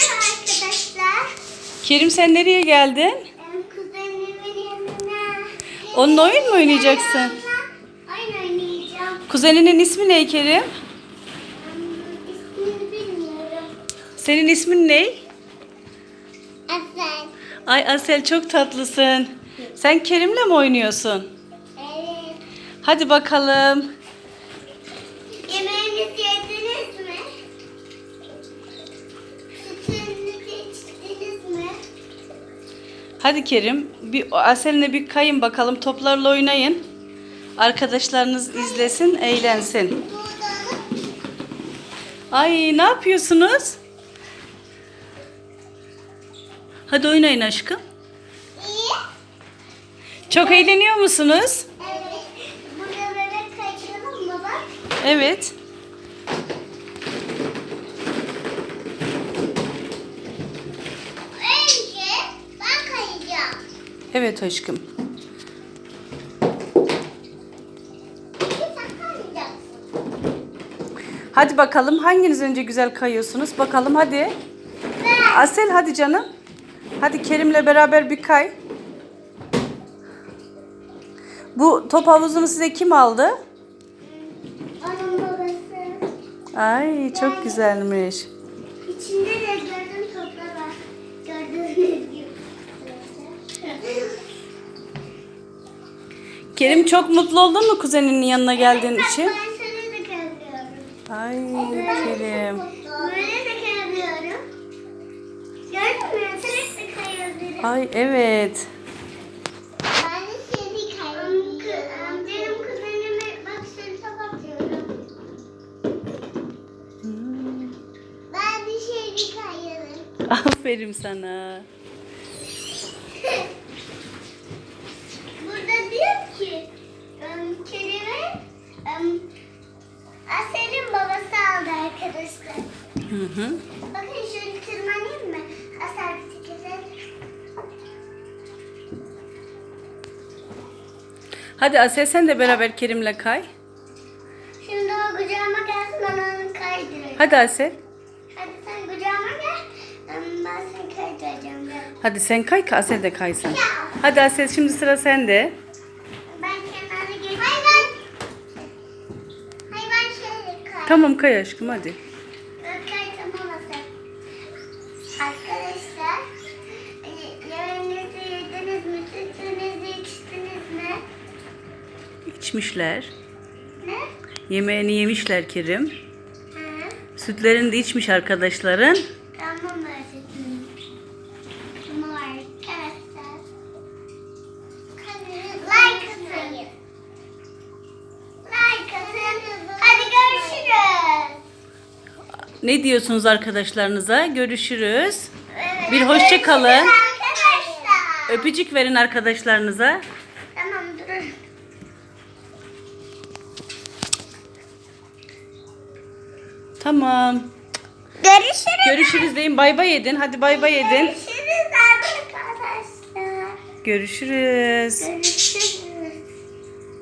Merhaba arkadaşlar. Kerim sen nereye geldin? Kuzenimin yanına. Onunla oyun mu oynayacaksın? Oyun oynayacağım. Kuzeninin ismi ne Kerim? İsmini bilmiyorum. Senin ismin ne? Asel. Ay Asel çok tatlısın. Sen Kerim'le mi oynuyorsun? Evet. Hadi bakalım. Hadi Kerim, bir Asel'le bir kayın bakalım. Toplarla oynayın. Arkadaşlarınız izlesin, eğlensin. Ay ne yapıyorsunuz? Hadi oynayın aşkım. İyi. Çok eğleniyor musunuz? Evet. Burada bebek kaçıralım mı bak? Evet. Önce ben kayacağım. Evet aşkım. Hadi bakalım hanginiz önce güzel kayıyorsunuz? Bakalım hadi. Asel hadi canım. Hadi Kerim'le beraber bir kay. Bu top havuzunu size kim aldı? Onun babası. Ay çok güzelmiş. İçinde de Kerim çok mutlu oldun mu kuzeninin yanına geldiğin için? Ben de kayabiliyorum. Ay Kerim. Böyle de kayabiliyorum. Gördün mü? Şöyle de kayabilirim. Ay evet. Ben de seni kayabiliyorum. Benim kuzenime bak seni kapatıyorum. Hmm. Ben de seni kayarım. Aferin sana. Hı hı. Bakın şöyle tırmanayım mı? Asel bisiklete. Hadi Asel sen de beraber Kerim'le kay. Şimdi o kucağıma gelsin ben onu kaydıracağım. Hadi Asel. Hadi sen kucağıma gel. Ben seni kaydıracağım. Gel. Hadi sen kay ki Asel de kaysın. Hadi Asel şimdi sıra sende. Ben kenara geçeyim. Ben şöyle kay. Tamam kay aşkım hadi. İçmişler. Ne? Yemeğini yemişler Kerim. Hı. Sütlerini de içmiş arkadaşların. Tamam öğretmenim. Tamam arkadaşlar. Like atın. Like atın. Hadi görüşürüz. Ne diyorsunuz arkadaşlarınıza? Görüşürüz. Evet, Bir hoşça kalın. Öpücük verin arkadaşlarınıza. Tamam. Görüşürüz. Görüşürüz deyin. Bay bay edin. Hadi bay bay edin. Görüşürüz arkadaşlar. Görüşürüz. Görüşürüz.